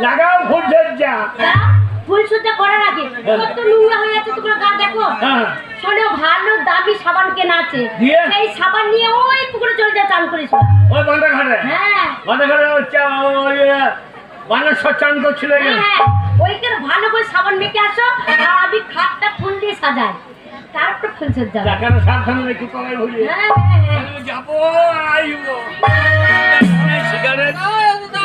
লাগাও ফুল সজ্জা তা ফুলসজ্জা করার আগে কত নোংরা হয়ে আছে তোমরা গা দেখো হ্যাঁ শোনো ভালো দামি সাবান কেনা আছে সেই সাবান নিয়ে ওই পুকুরে চলে যা চান করিস ওই বান্ধা ঘাটে হ্যাঁ বান্ধা ঘাটে ওই বানেশ্বর চান করছিল হ্যাঁ, হ্যাঁ ওইখানে ভালো করে সাবান মেখে আসো আর আমি খাটটা ফুল দিয়ে সাজাই তারপর ফুলসজ্জা দেখানো সাবধানে রেখে তলায় ভুলিয়ে হ্যাঁ হ্যাঁ হ্যাঁ যাব আইবো সিগারেট যা,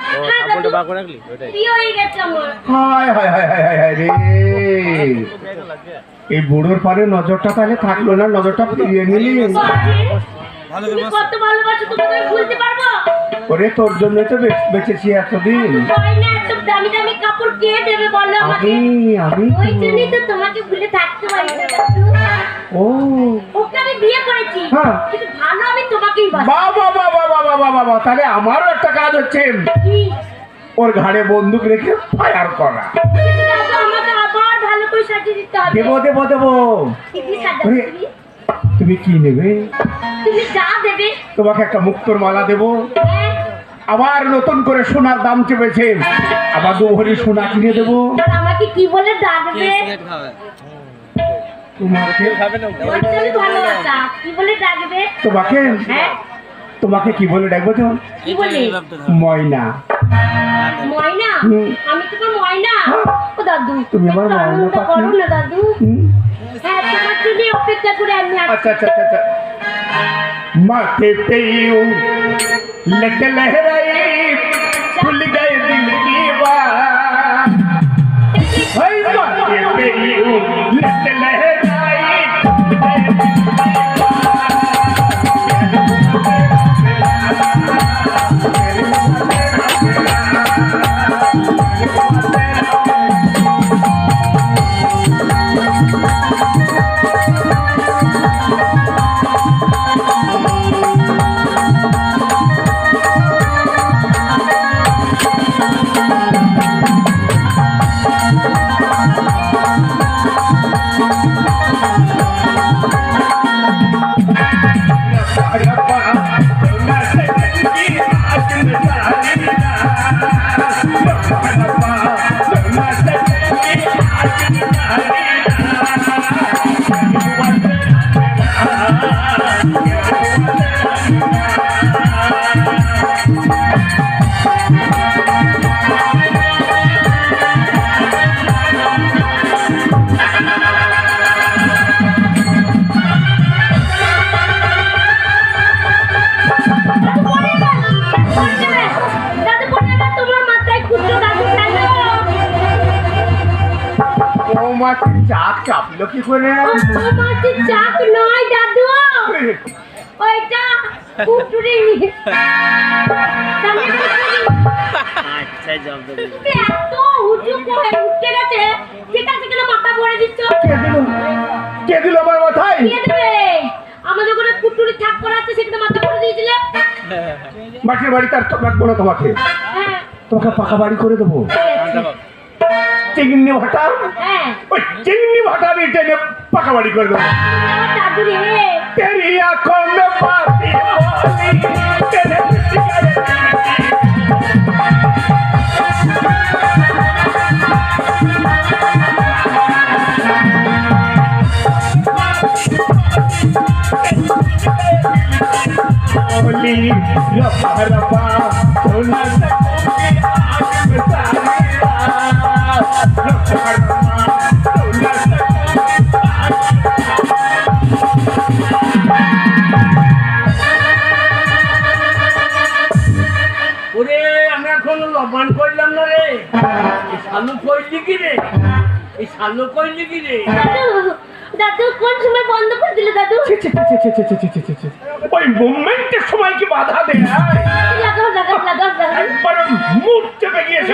হ্যাঁ, হয়ে হায় হায় হায় হায় হায় হায় রে। এই বুড়োর পরে নজরটা তাহলে থাকল না নজরটা ফিরিয়ে নিলি। ওরে তোর জন্য তো বেঁচেছি এতদিন। আমি আমি তোমাকে ভুলে থাকতে পারি ও। ওকে আমি বিয়ে করেছি হ্যাঁ। কিন্তু ভালো আমি তোমাকেই বাবা বাবা বাবা বাবা বাবা তাহলে আমারও একটা কাজ হচ্ছে। ওর ঘাড়ে বন্দুক রেখে ফায়ার করা। দেবো দেবো দেবো। তুমি? কি নেবে? তুমি যা দেবে। তোমাকে একটা মুক্তোর মালা দেবো। হ্যাঁ। আবার নতুন করে সোনার দাম চেপেছে। আবার দু ভরি সোনা কিনে দেবো। আমাকে কি বলে ডাকবে তোমাকে বলে তোমাকে? হ্যাঁ। কি বলে ডাকবো তো? ময়না। ময়না? আমি তোমার ময়না? হ্যাঁ। ও দাদু তুমি আমার ময়না আনন্দ পাখি। করো না দাদু। হ্যাঁ তোমার জন্য অপেক্ষা করে আমি আচ্ছা, আচ্ছা, আচ্ছা, আচ্ছা। লহরাই। Ay. চাপ চাপলো কি করে? তোমার চাক নয় দাদু। ওইটা কুটুরি দাদু তুমি এত উঁচু করে উঠে গেছে ঠিক আছে কেন মাথা ভরে দিচ্ছ? কে দিল? কে দিল আমার মাথায়? দিয়ে দেবে? আমাদের ওখানে কুটুরি থাক করা আছে সেখানে মাথা ভরে দিয়েছিলে। মাটির বাড়ি তার তো না তোমাকে। হ্যাঁ। তোমাকে পাকা বাড়ি করে দেবো। चिंगनी भाटा हाँ। ओ चिंगनी भाटा बेटे ने पकवाड़ी कर दो। हाँ, तेरी आँखों में पाती पानी तेरे Rapa rapa, don't let me down. সম্মান করলাম না রে। শালু করলি কি রে? এই শালু করলি কি রে? সময় বন্ধ করে দিলে ওই মুভমেন্টের সময় কি বাধা দেয়? লাগাও লাগাও লাগাও একবার মুড চেপে গিয়েছে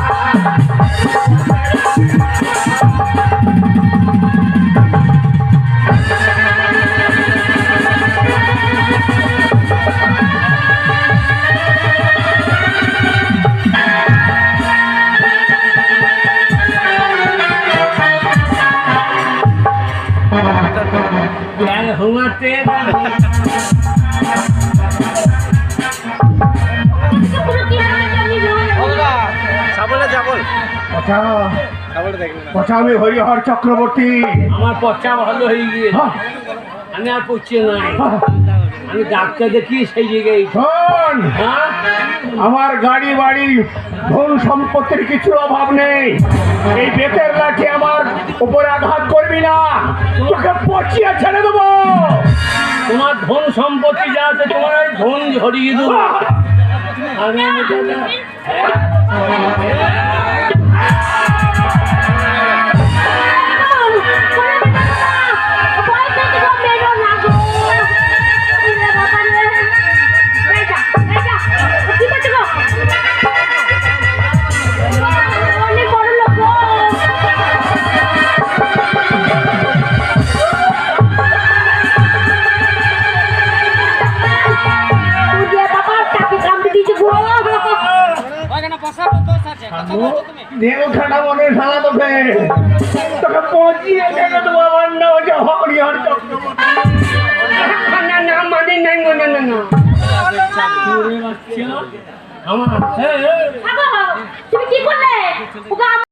আমি হরিহর চক্রবর্তী। আমার পচা ভালো হয়ে গিয়েছে হ্যাঁ, আমি আর পড়ছি নাই হ্যাঁ। আমি ডাক্তার দেখি সেই জায়গায়। শোন। হ্যাঁ আমার গাড়ি বাড়ি ধন সম্পত্তির কিছু অভাব নেই। এই বেতের লাঠি আমার উপরে আঘাত করবি না। তোকে পচিয়ে ছেড়ে দেবো। তোমার ধন সম্পত্তি যা আছে তোমার ধন ঝরিয়ে দেবো। আমি Yeah. না- দেহ খাটা মনে সালা তোকে। তোকে পচিয়ে কেন তোমার আমার হচ্ছে হরিহর না না মানে নাই মনে না না আমার হ্যাঁ হ্যাঁ তুমি কি করলে? ওকে